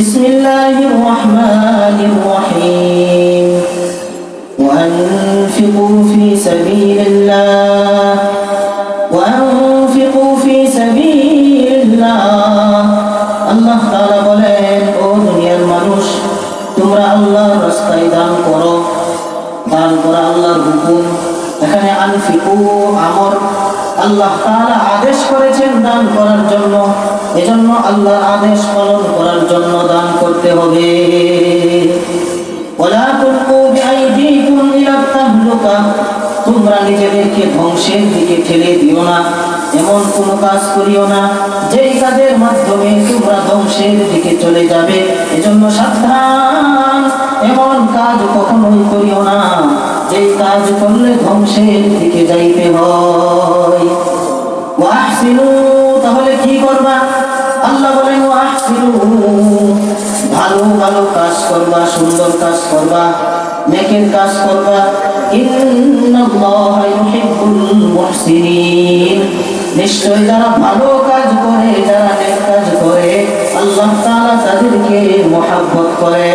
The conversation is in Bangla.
بسم الله الرحمن الرحيم وأنفقوا في سبيل الله وأنفقوا في سبيل الله আল্লাহ তাআলা বলেন ও দুনিয়ার মানুষ তোমরা আল্লাহর রাস্তায় দান করো দান করা আল্লাহর হুকুম এখানে আনফিকু আমর আল্লাহ তাআলা আদেশ করেছেন দান করার জন্য এজন্য আল্লাহর আদেশ পালন করার জন্য দান করতে হবে। ওলা তুলকু বিআইদিকুম ইলা তাহলুকা তোমরা নিজেদেরকে ধ্বংসের দিকে ঠেলে দিও না, এমন কোনো কাজ করিও না, যেই কাজের মাধ্যমে তোমরা ধ্বংসের দিকে চলে যাবে। এজন্য সাবধান, এমন কাজ কখনোই করিও না, যেই কাজ করলে ধ্বংসের দিকে যাইতে হয়। তাহলে কি করবা? আল্লাহ বলেন ভালো ভালো কাজ করবা, সুন্দর কাজ করবা, নেকের কাজ করবা। নিশ্চয় যারা ভালো কাজ করে, যারা নেক কাজ করে, আল্লাহ তাআলা তাদেরকে মহাব্বত করে।